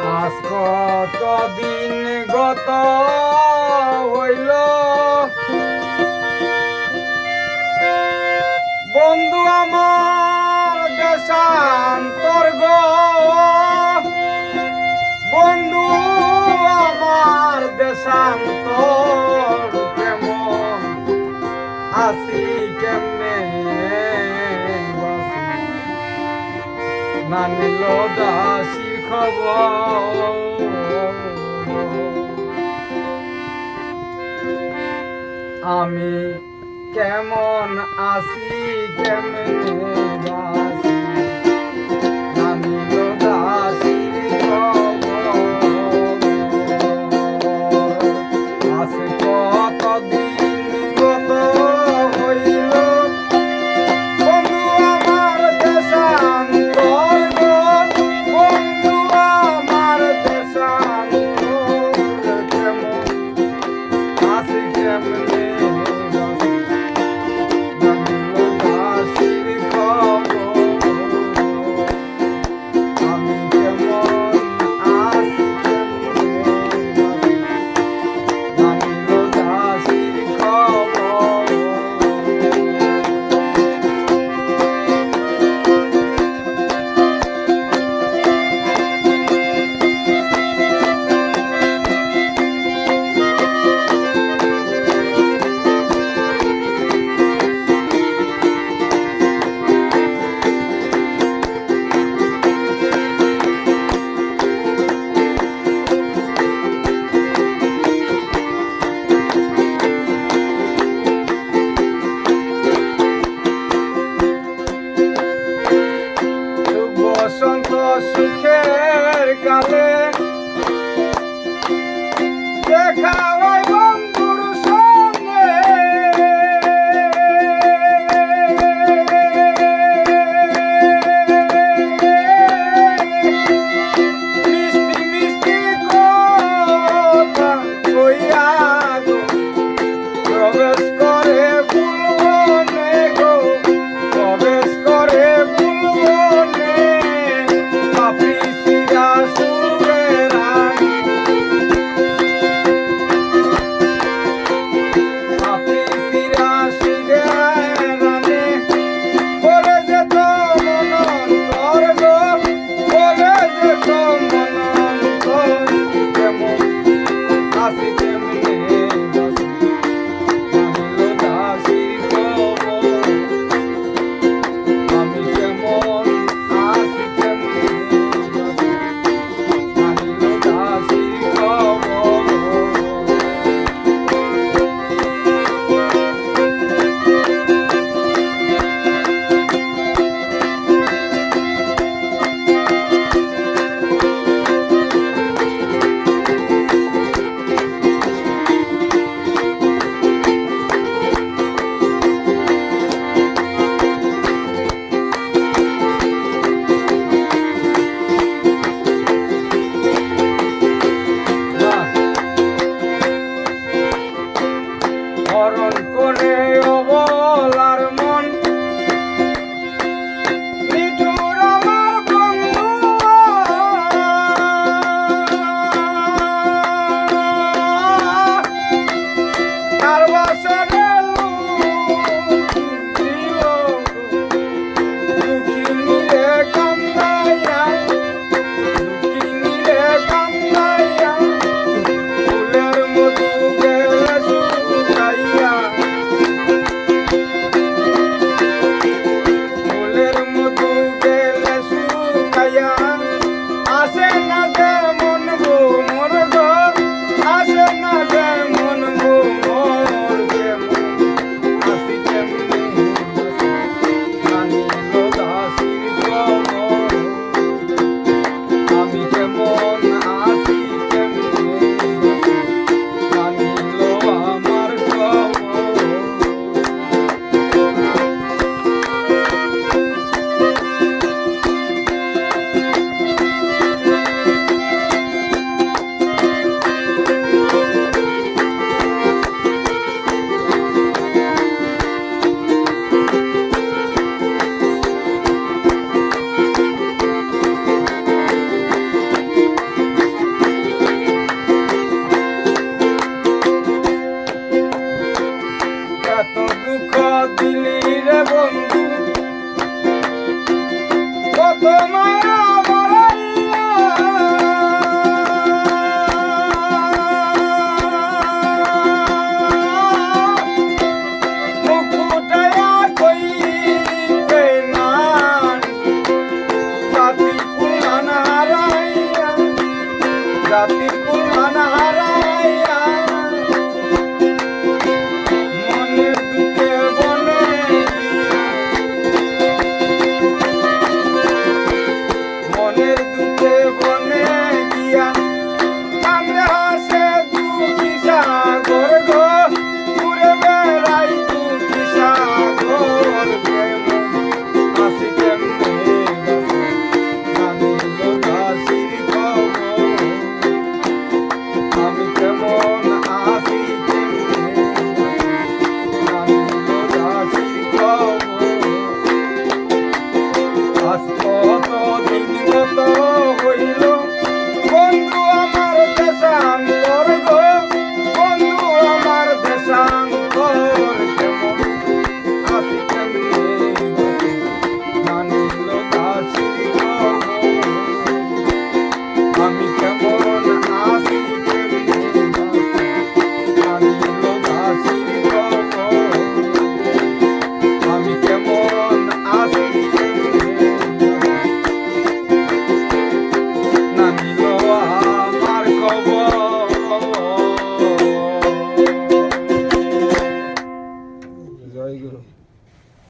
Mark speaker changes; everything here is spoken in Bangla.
Speaker 1: আজ কতদিন গত হইল? বন্ধু আমার দেশান্তর বন্ধু আমার দেশান্তর কেমন? আসি কেমনে? নানিল দাসী আমি কেমন আসি কেমন happened. assunto. every day. কেমন মন তোমার